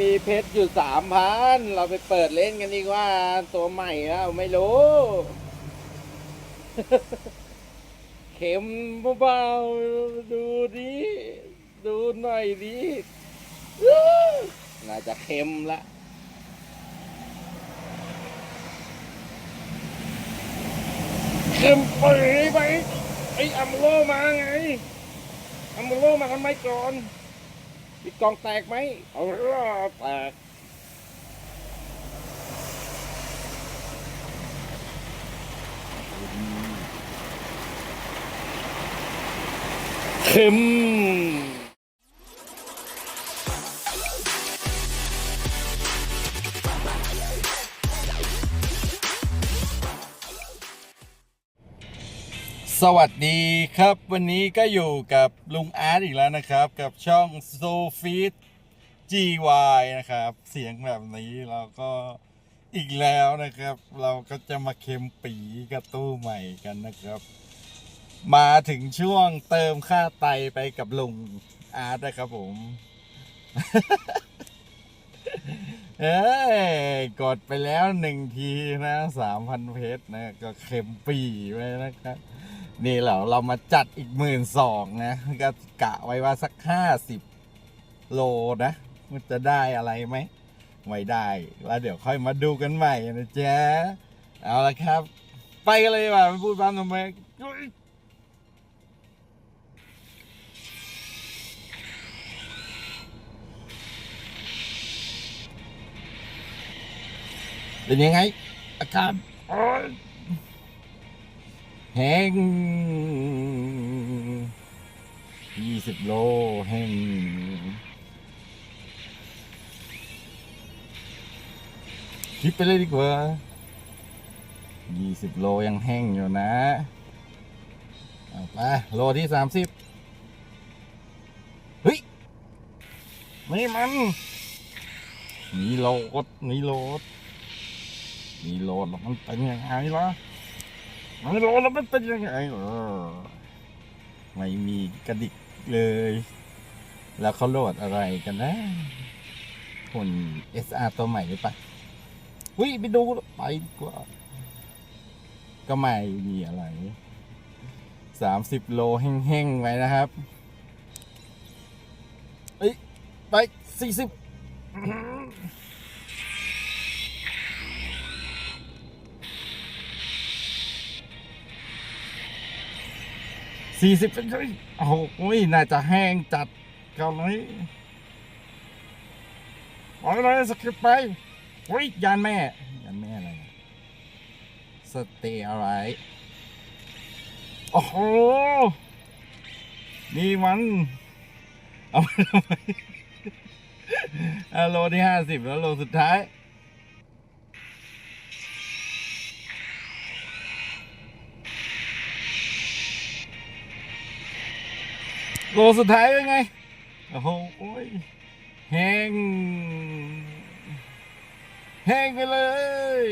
มีเพชรอยู่สามพันเราไปเปิดเล่นกันดีกว่า ตัวใหม่แล้วไม่รู้ เข็มเบาๆดูดิดูหน่อยดิน่าจะเค็มละเค็มไปไปไอ้อัมโลมาไงอัมโลมาทำไมก่อน มีกล่องแตกไหมเอาแตกเข็ม สวัสดีครับ วันนี้ก็อยู่กับลุงอาร์ตอีกแล้วนะครับ กับช่อง s o f i t GY นะครับ เสียงแบบนี้เราก็อีกแล้วนะครับ เราก็จะมาเค็มปีกับตู้ใหม่กันนะครับ มาถึงช่วงเติมค่าไตไปกับลุงอาร์ตนะครับผม เอ้ยกดไปแล้วหนึ่งทีนะสามพันเพชรนะ ก็เข็มปีไปนะครับ นี่เราเรามาจัดอีกหมื่นสองนะก็กะไว้ว่าสักห้าสิบโลนะ มันจะได้อะไรไหมไม่ได้ แล้วเดี๋ยวค่อยมาดูกันใหม่นะจ๊ะ เอาละครับ ไปกันเลยว่าไม่พูดบ้ามทำไมเป็นยังไงอาการ แห้งยี่สิบโลแห้งคิดไปเลยดีกว่ายี่สิบโลยังแห้งอยู่นะเอาไปโลที่สามสิบเฮ้ย นี่มันนี่โลดนี่โลดมีโลดแล้วมันเป็นยังไงล่ะ มีโหลดแล้วมันเป็นยังไงอไม่มีกระดิกเลย แล้วเขาโหลดอะไรกันนะหุ่น SR ตัวใหม่หรือปะวิไปดูไปกว่า ก็ไม่มีอะไรสามสิบโลแห้งๆไว้นะครับ เอ้ย ไปสี่สิบ สี่สิบเป็นยโอ้โหน่าจะแห้งจัดเกาหลีปล่อยเลยสกิปไปอุ้ยยานแม่ยานแม่อะไรสเตย์อะไรโอ้โห นี่มัน เอาไปทำไมโลที่ห้าสิบแล้วโลสุดท้าย ลสุดท้ายเป็นไง โอ้โหโอ้ยแห้ง แห้งไปเลย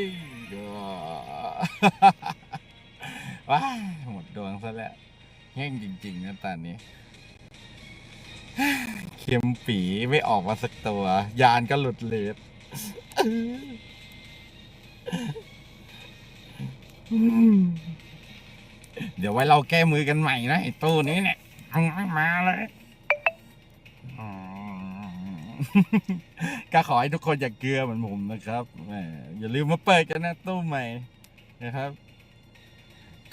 ว้าหมดดวงซะแล้ว แห้งจริงๆนะตอนนี้เข็มปีไม่ออกมาสักตัว ยานก็หลุดเลสเดี๋ยวไว้เราแก้มือกันใหม่นะไอ้ตู้นี้เนี่ย เอาไม่มาเลยก็ขอให้ทุกคนอย่าเกลือเหมือนผมนะครับอย่าลืมมาเปิดกันนะตู้ใหม่นะครับ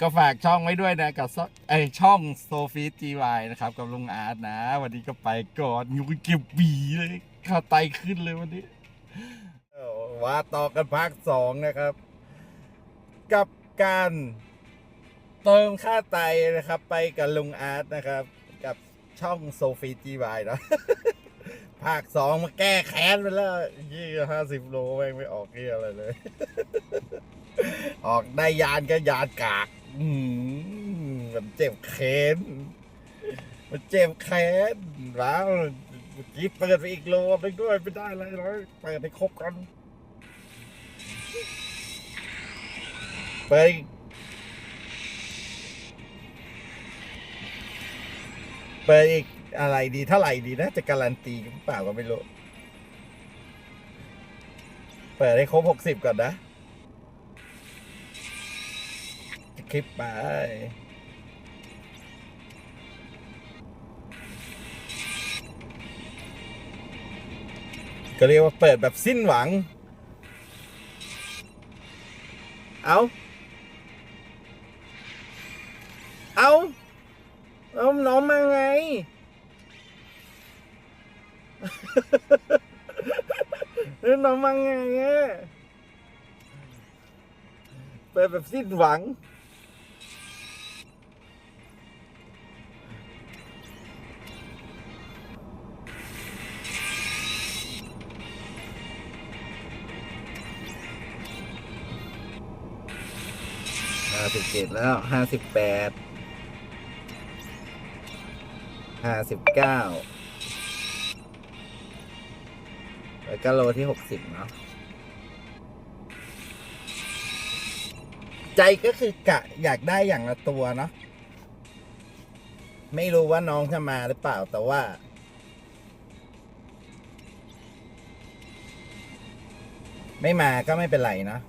ก็ฝากช่องไว้ด้วยนะ กับไอช่องโซฟีจีวนะครับ กับลุงอาร์ตนะ วันนี้ก็ไปก่อนอยู่เก็บบีเลยข้าไตขึ้นเลยวันนี้ว่าต่อกันภาคสองนะครับ กับการ เติมค่าไตนะครับ ไปกับลุงอาร์ตนะครับ กับช่องโซฟีจีวนะภาคสองมาแก้แค้นไปแล้วยี่ห้าสิบโลแม่งไม่ออกเกี่ยอะไรเลย ออกได้ยานก็ยานกาก อืมมันเจ็บแค้นมันเจ็บแค้นว้วกีเปิดไปอีกโลนึงด้วยไม่ได้เลยเลยเปิดให้ครบกันเปิ เปิดอีกอะไรดีเท่าไหร่ดีนะจะการันตีหรือเปล่าก็ไม่รู้ เปิดให้ครบหกสิบก่อนนะ คลิปไปก็เรียกว่าเปิดแบบสิ้นหวัง เอา เอา เอาน้องมาไงเออน้องมาไงอะเปิดแบบสิ้นหวัง ห้าสิบเจ็ดแล้วห้าสิบแปด ห้าสิบเก้าแล้วก็โลที่หกสิบเนาะใจก็คือกะอยากได้อย่างละตัวเนาะไม่รู้ว่าน้องจะมาหรือเปล่าแต่ว่า ไม่มาก็ไม่เป็นไรเนอะ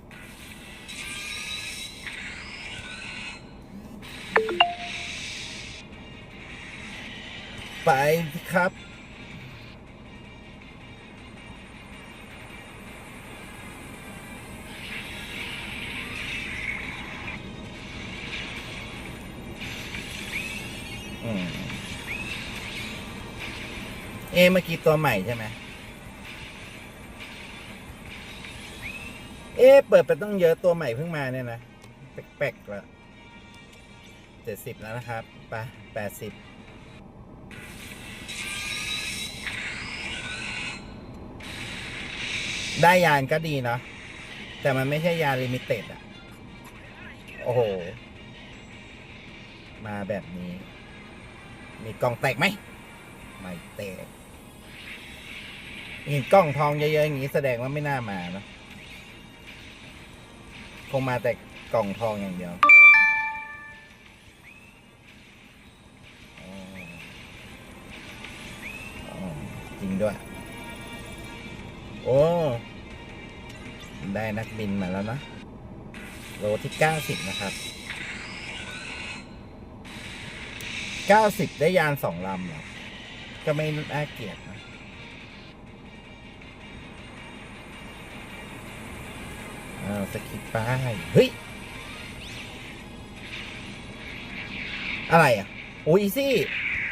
ไปสิครับ เอเมื่อกี้ตัวใหม่ใช่ไหม เอเปิดไปต้องเยอะตัวใหม่เพิ่งมาเนี่ยนะ แปลกๆละเจ็ดสิบแล้วนะครับ ไปแปดสิบ ได้ยานก็ดีเนาะแต่มันไม่ใช่ยานลิมิเต็ดอะ โอ้โห มาแบบนี้ มีกล่องแตกไหม ไม่แตกเห็นกล้องทองเยอะๆอย่างนี้แสดงว่าไม่น่ามาเนอะคงมาแต่กล่องทองอย่างเดียวอ๋ออ๋อจริงด้วย โอ้ ได้นักบินมาแล้วนะโลที่เก้าสิบนะครับเก้าสิบได้ยานสองลำเหรอก็ไม่น่าเกลียดนะอ้าวสกิปไปเฮ้ย อะไรอะโอ้ยซี่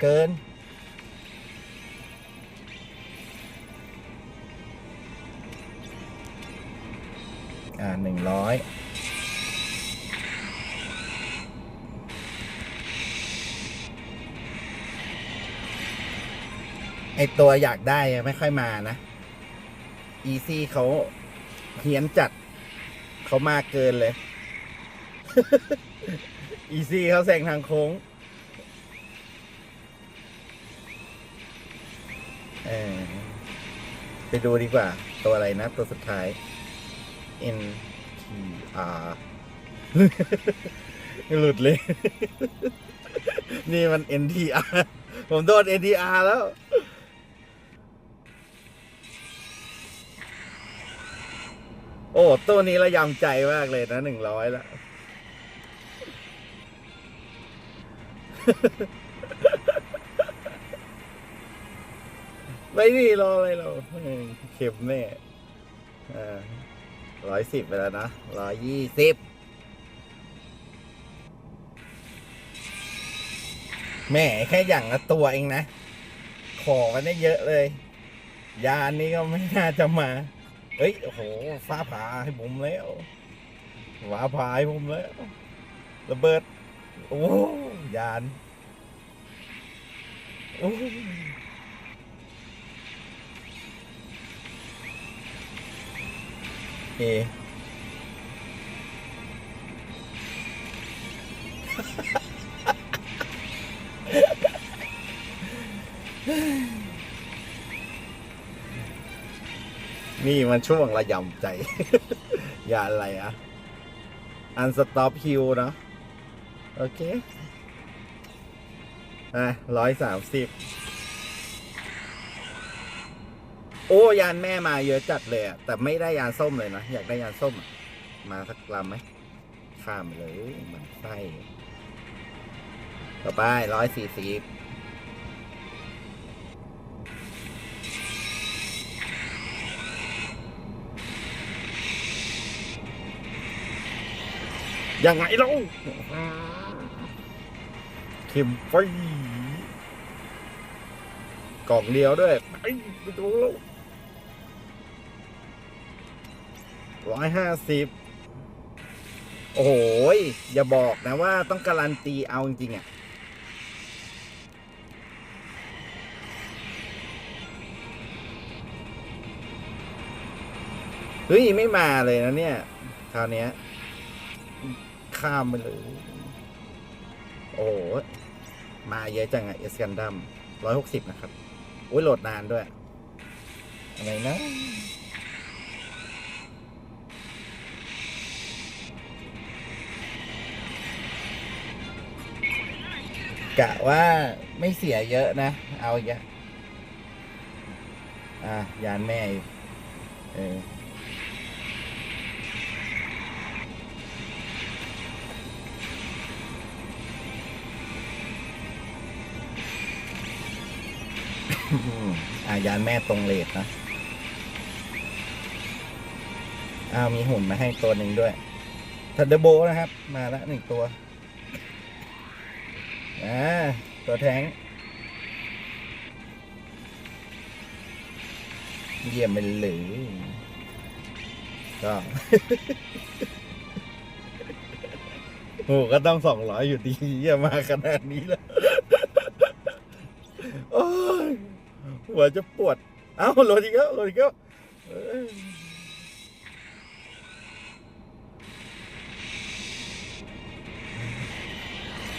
เกิน อ่าหนึ่งร้อยไอตัวอยากได้ไม่ค่อยมานะ อีซี่เขาเฮี้ยนจัด เขามาเกินเลย อีซี่เขาแซงทางโค้ง ไปดูดีกว่า ตัวอะไรนะ ตัวสุดท้าย N T R หลุดเลย นี่มัน N T R ผมโดน N T R แล้ว โอ้ ตัวนี้ระยำใจมากเลยนะหนึ่งร้อยละไม่นี่รออะไรเราเออเข็มแน่ ร้อยสิบไปแล้วนะร้อยยี่สิบแหม่แค่อย่างละตัวเองนะ ขอมันได้เยอะเลย ยานนี้ก็ไม่น่าจะมาเฮ้ย โอ้โห ฟ้าผ่าให้ผมแล้วฟ้าผ่าให้ผมแล้วระเบิด โอ้ยาน โอ้ เอนี่มันช่วงระยำใจ อย่าอะไรอะอันสต็อปฮิวเนาะโอเค อะร้อยสามสิบ โอ้ยานแม่มาเยอะจัดเลยอะแต่ไม่ได้ยานส้มเลยนะอยากได้ยานส้มอะมาสักลำไหมข้ามเลยมันไส้ต่อไปร้อยสี่สิบยังไงเล่าเข็มไฟกล่องเดียวด้วย ไปไปดูแล้ว ร้อยห้าสิบโอ้โหยอย่าบอกนะว่าต้องการันตีเอาจริงๆอะเฮ้ยไม่มาเลยนะเนี่ยคราวนี้ยข้ามไปเลยโอ้มาเยอะจังอะเอสกันดัมร้อยหกสิบนะครับ อุ้ยโหลดนานด้วย อะไรนะ กะว่าไม่เสียเยอะนะ เอาอีกอะอะยานแม่อีกเอออายานแม่ตรงเลทนะ อ้าว มีหุ่นมาให้ตัวหนึ่งด้วยทันเดอร์โบนะครับ มาแล้วหนึ่งตัว อ่าตัวแทงเยี่ยมไปเลยก็โอ้ก็ต้องสองร้อยอยู่ดีเยี่ยมมาขนาดนี้แล้วโอ้ยหัวจะปวด เอ้าโหลดอีกแล้วโหลดอีกแล้วเอ้ย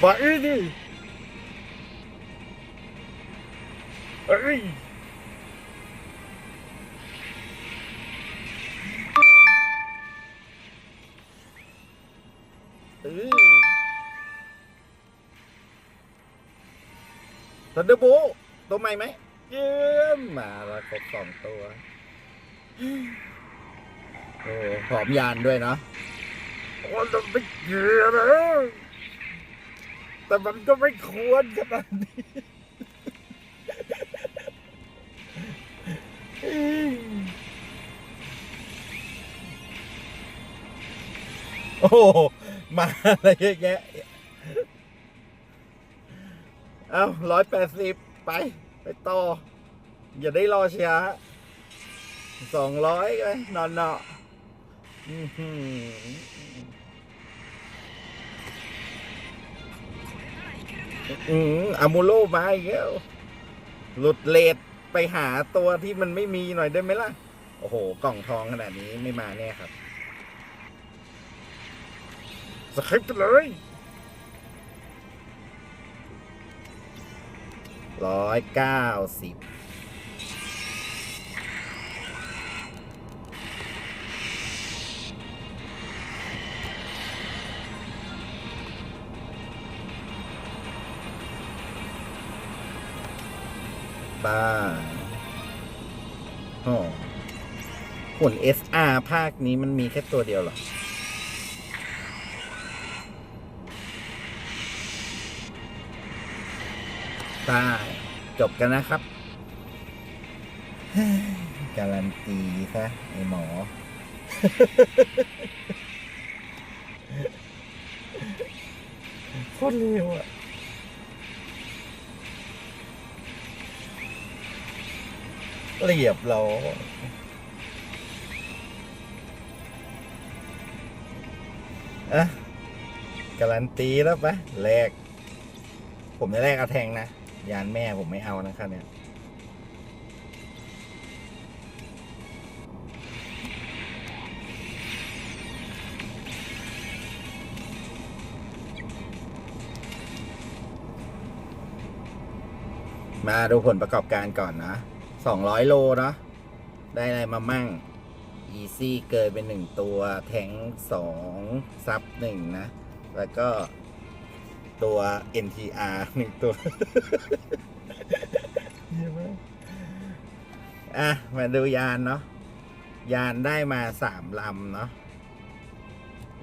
ไปดิ เอ้ยเออทันเดอร์โบตัวใหม่ไหมเยี่ยมมาแล้วครบสองตัว โอ้หอมยานด้วยเนาะโอ้จะไม่เกี่ยนะแต่มันก็ไม่ควรขนาดนี้ โอ้มาอะไรเยอะแยะ เอาร้อยแปดสิบไป ไปต่อ อย่าได้รอเช้าสองร้อยไปนอนเนาะอื้อหืออืมอามูโลมาอีกแล้วหลุดเลทไปหาตัวที่มันไม่มีหน่อยได้ไหมล่ะ โอ้โห กล่องทองขนาดนี้ไม่มาแน่ครับ สคริปต์ไปเลยร้อยเก้าสิบบ้าโอ้หุ่น SR ภาคนี้มันมีแค่ตัวเดียวเหรอ ใช่จบกันนะครับ การันตีซะไอหมอ โคตรเร็วอะเรียบร้อะการันตีแล้วปะแลกผมจะแลกเอาแทงนะ ยานแม่ผมไม่เอานะครับเนี่ยมาดูผลประกอบการก่อนนะสองร้อยโลเนาะ ได้อะไรมามั่ง อีซี่เกินเป็นหนึ่งตัว แทงสองซับหนึ่งนะ แล้วก็ ตัว NTR หนึ่งตัวนี่มมากอะ มาดูยานเนาะ ยานได้มาสามลำเนาะ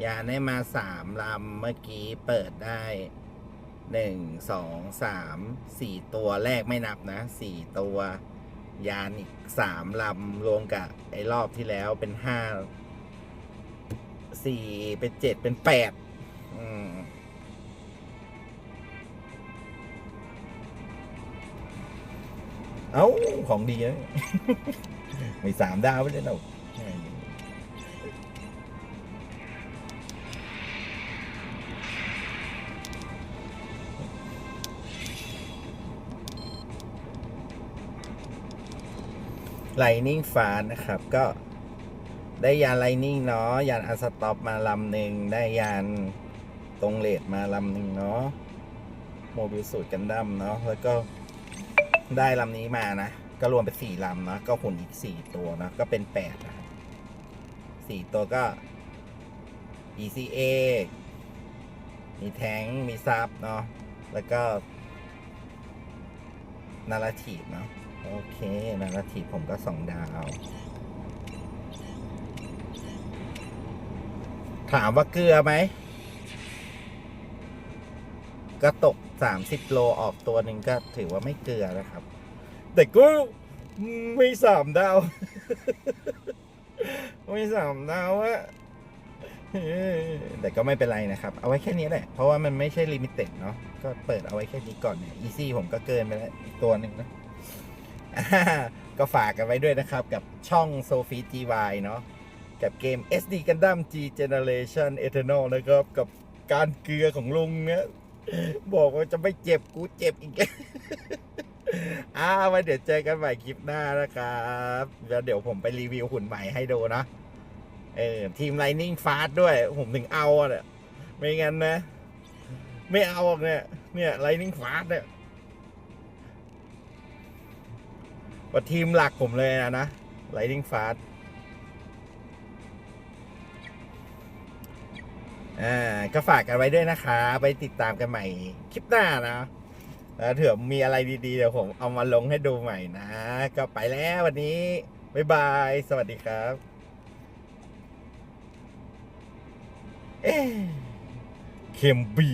ยานได้มาสามลำ เมื่อกี้เปิดได้หนึ่งสองสามสี่ตัวแรกไม่นับนะสี่ตัวยานอีกสามลำรวมกับไอ้รอบที่แล้วเป็นห้าสี่เป็นเจ็ดเป็นแปดอืม เอ้า ของดีนะ ไม่สามดาวไม่ได้หรอกไลนิ่งฟ้านะครับ ก็ได้ยานไลนิ่งเนาะยานอัสต็อปมาลำหนึ่งได้ยานตรงเลดมาลำหนึ่งเนาะโมบิลสูตรกันดั้มเนาะแล้วก็ ได้ลำนี้มานะ ก็รวมเป็นสี่ลำนะก็หุ่นอีกสี่ตัวนะ ก็เป็นแปดนะสี่ตัวก็ ECA มีแทงมีซับเนาะ แล้วก็นาราทีเนาะ โอเค นาราทีผมก็สองดาว ถามว่าเกลือไหม ก็ตก 30 โลออกตัวหนึ่งก็ถือว่าไม่เกลือนะครับ แต่ก็ไม่สามดาว ไม่สามดาวอะแต่ก็ไม่เป็นไรนะครับ เอาไว้แค่นี้แหละ เพราะว่ามันไม่ใช่ลิมิเต็ดเนาะ ก็เปิดเอาไว้แค่นี้ก่อนเนี่ยอีซี่ผมก็เกินไปแล้วอีกตัวหนึ่งนะ ก็ฝากกันไว้ด้วยนะครับ กับช่อง s o f i GY เนาะ กับเกม SD Gundam G Generation Eternal นะครับ กับการเกลือของลุงเนี่ย บอกว่าจะไม่เจ็บกูเจ็บอีกอ้าไว้เดี๋ยวเจอกันใหม่คลิปหน้านะครับแล้วเดี๋ยวผมไปรีวิวหุ่นใหม่ให้ดูนะเออทีม Lightning Fast ด้วยผมถึงเอาเนี่ยไม่งั้นนะ ไม่เอาเนี่ยเนี่ย Lightning Fast เนี่ยว่าทีมหลักผมเลยนะนะ Lightning Fast อ่าก็ฝากกันไว้ด้วยนะคะ ไปติดตามกันใหม่คลิปหน้านะแล้วเถื่อมีอะไรดีๆ เดี๋ยวผมเอามาลงให้ดูใหม่นะ ก็ไปแล้ววันนี้ บ๊ายบาย สวัสดีครับ เอ๊เคมบี